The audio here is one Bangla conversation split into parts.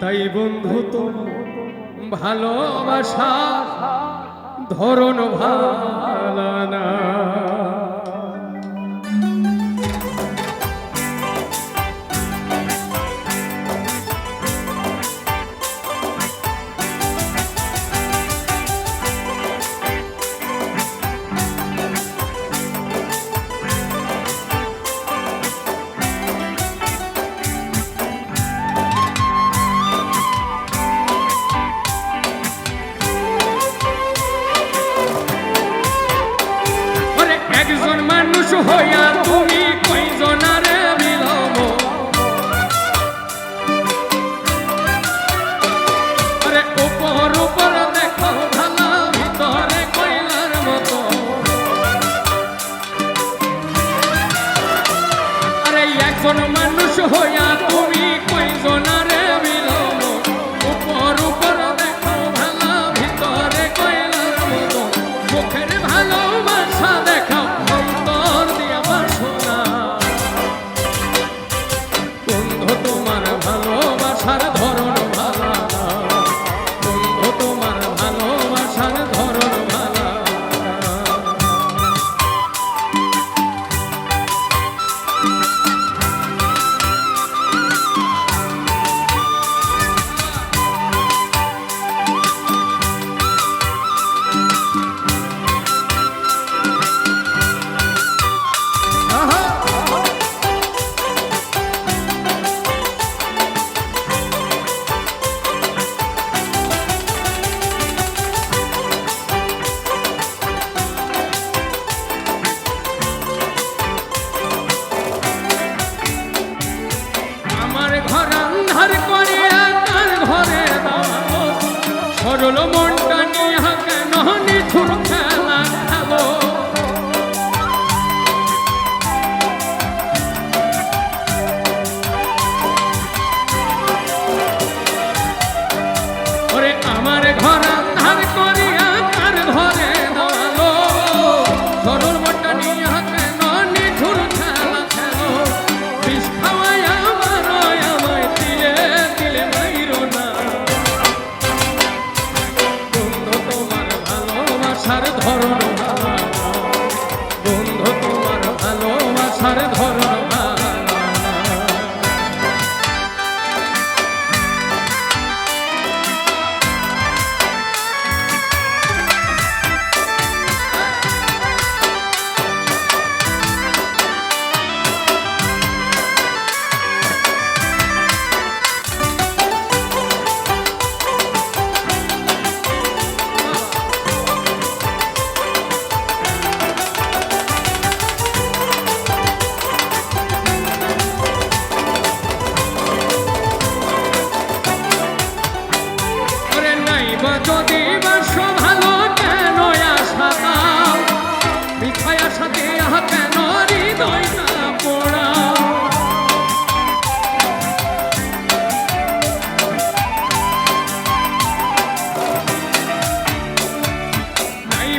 তাই বন্ধু তো ভালোবাসা ধরন ভালানা মানুষ হইয়া তুমি কই মিলব আরে উপর উপর দেখো ভালা, ভিতরে কইলার মতো। আরে এখন মানুষ হইয়া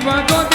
My God.